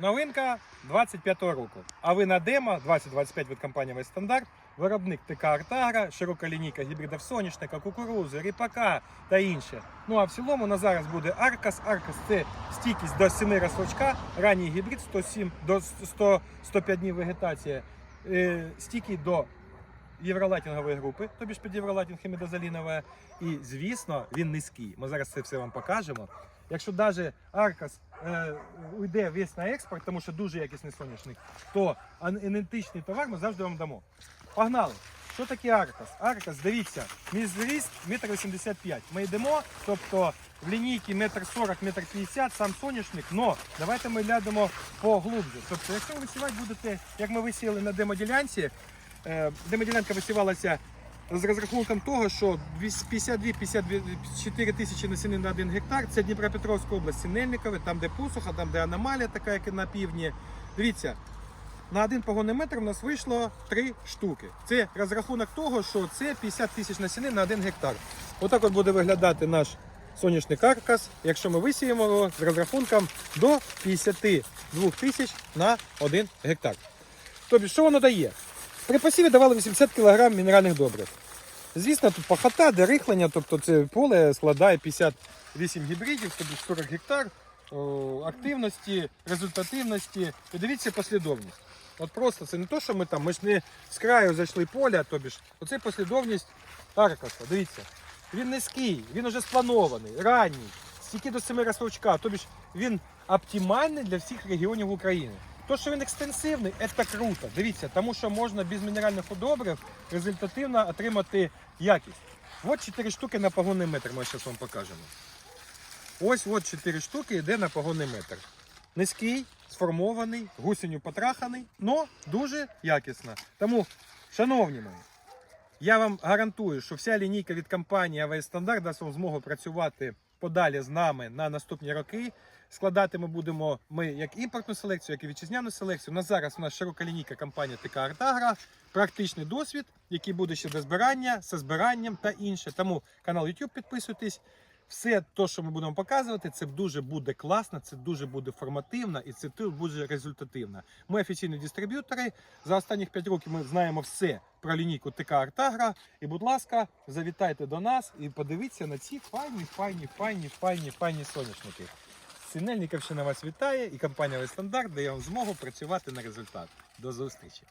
Новинка 25-го року. А ви на демо 2025 від компанії Весь Стандарт, виробник ТК Артагра, широка лінійка гібридів соняшника, кукурузи, ріпака та інше. Ну а в цілому на зараз буде Аркас. Аркас це стійкість до 7 росочка, ранній гібрид 107 до 100, 105 днів вегетації, е, стійкий до євролатінгової групи, тобі ж під євролатінг хімідозалінове. І звісно, він низький. Ми зараз це все вам покажемо. Якщо навіть Аркас е, уйде весь на експорт, тому що дуже якісний соняшник, то ідентичний товар ми завжди вам дамо. Погнали! Що таке Аркас? Аркас, дивіться, мій зріст 1,85 м. Ми йдемо, тобто в лінійці 1,40 м, 1,50 м, сам соняшник, но давайте ми глянемо поглубже. Тобто, якщо ви висівати будете, як ми висіяли на демоділянці, демоділянка висівалася з розрахунком того, що 52-54 тисячі насінин на 1 гектар. Це Дніпропетровська область, Синельникове, там де посуха, там де аномалія, така як і на півдні. Дивіться, на один погонний метр у нас вийшло 3 штуки. Це розрахунок того, що це 50 тисяч насінин на 1 гектар. Отак от буде виглядати наш сонячний каркас, якщо ми висіємо його з розрахунком до 52 тисяч на 1 гектар. Тобі, що воно дає? При посіві давали 80 кг мінеральних добрив. Звісно, тут пахота, дерихлення, тобто це поле складає 58 гібридів, тобто 40 гектар активності, результативності. І дивіться послідовність. От просто це не то, що ми там, ми ж не з краю зайшли поля, тобі ж оце послідовність Аркаса. Дивіться. Він низький, він уже спланований, ранній, стільки до семи розсрочка, тобі ж він оптимальний для всіх регіонів України. То, що він екстенсивний, це круто. Дивіться, тому що можна без мінеральних удобрив результативно отримати якість. От 4 штуки на погонний метр, ми зараз вам покажемо. Ось от 4 штуки йде на погонний метр. Низький, сформований, гусеню потраханий, але дуже якісно. Тому, шановні мої, я вам гарантую, що вся лінійка від компанії АВС Стандарт дасть вам змогу працювати подалі з нами на наступні роки. Складати ми будемо ми як імпортну селекцію, як і вітчизняну селекцію. На зараз у нас широка лінійка компанії ТК Артагра, практичний досвід, який буде ще до збирання, со збиранням та інше. Тому канал YouTube підписуйтесь. Все те, що ми будемо показувати, це дуже буде класно, це дуже буде формативно і це дуже результативно. Ми офіційні дистриб'ютори. За останніх 5 років ми знаємо все про лінійку ТК Артагра. І, будь ласка, завітайте до нас і подивіться на ці файні, файні, файні, файні, файні соняшники. Синельниківщина вас вітає і компанія «Весь Стандарт дає вам змогу працювати на результат. До зустрічі!